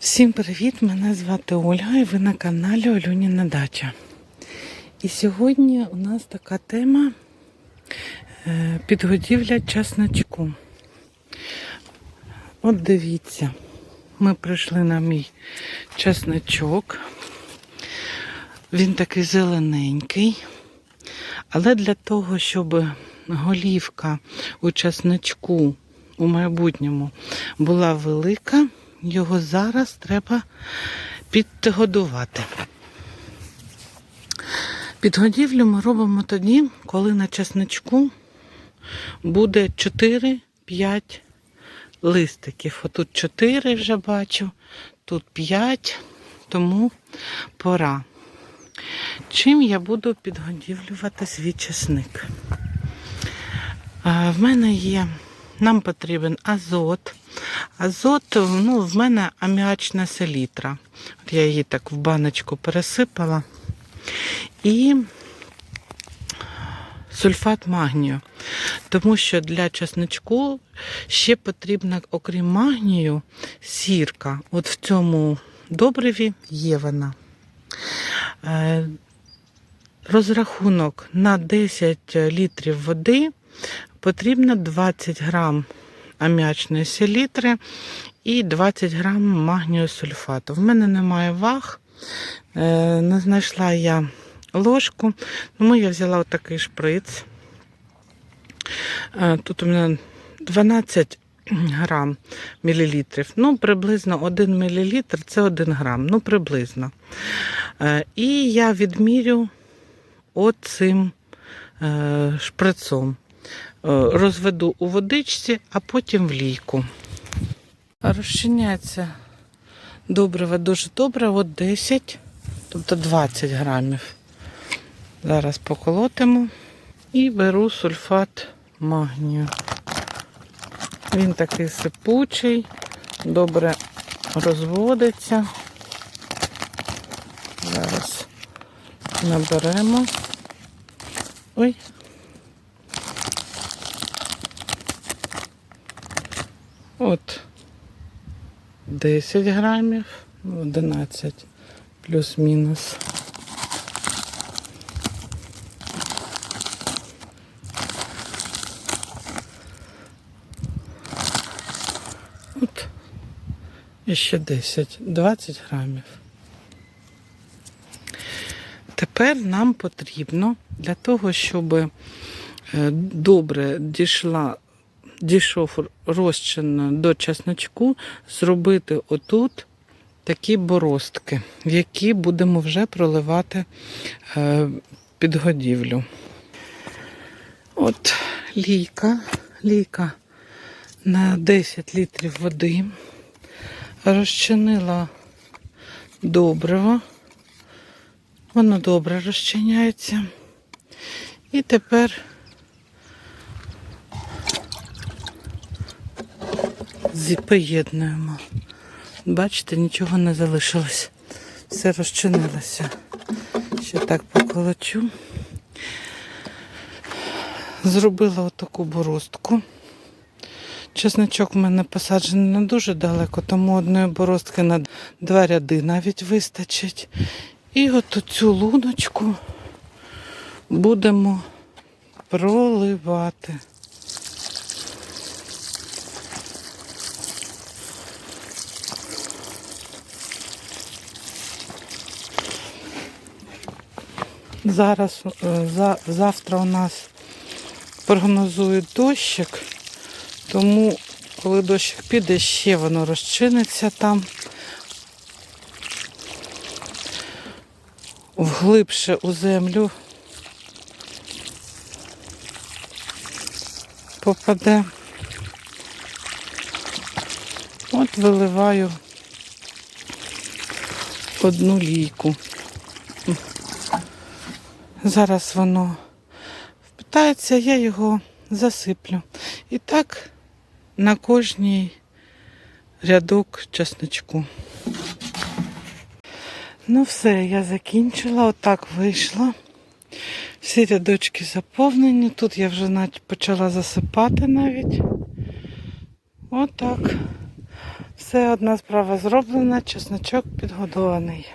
Всім привіт! Мене звати Ольга і ви на каналі Олюніна Дача. І сьогодні у нас така тема е, підгодівля часничку. От дивіться, ми прийшли на мій часничок. Він такий зелененький. Але для того, щоб голівка у часничку у майбутньому була велика, його зараз треба підгодувати. Підгодівлю ми робимо тоді, коли на часничку буде 4-5 листиків. Отут 4 вже бачу, тут 5, тому пора. Чим я буду підгодівлювати свій часник? А, В мене є, нам потрібен азот. Азот, ну, в мене аміачна селітра. От я її так в баночку пересипала. І сульфат магнію. Тому що для часничку ще потрібна, окрім магнію, сірка. От в цьому добриві є вона. Е, Розрахунок на 10 літрів води потрібно 20 грам аміачної селітри і 20 грам магнію сульфату. В мене немає ваг, не знайшла я ложку, тому я взяла отакий шприц. Е, Тут у мене 12 грам мілілітрів. Ну, приблизно 1 мілілітр це 1 грам, ну приблизно. Е, І я відмірю оцим е, шприцом. Е, Розведу у водичці, а потім в лійку. Розчиняється добриво дуже добре, от 10, тобто 20 грамів. Зараз поколотимо і беру сульфат магнію. Він такий сипучий, добре розводиться. Зараз наберемо. Ой. От 10 грамів, 11 плюс-мінус. От. І ще 10, 20 грамів. Тепер нам потрібно для того, щоб е, добре дійшла, дійшов розчин до чесночку, зробити отут такі боростки, в які будемо вже проливати е, підгодівлю. От лійка, лійка на 10 літрів води, розчинила добриво. Воно добре розчиняється. І тепер поєднуємо. Бачите, нічого не залишилось. Все розчинилося. Ще так поколочу. Зробила отаку боростку. Чесничок в мене посаджений не дуже далеко, тому одної боростки на два ряди навіть вистачить. І от цю луночку будемо проливати. Зараз е, за, завтра у нас прогнозують дощик, тому коли дощик піде, ще воно розчиниться там. вглибше у землю попаде. От виливаю одну лійку. Зараз воно впитається, я його засиплю. І так на кожній рядок часничку. Ну все, я закінчила, отак вийшло. Всі рядочки заповнені. Тут я вже навіть почала засипати навіть. Отак. Все, одна справа зроблена, чесночок підгодований.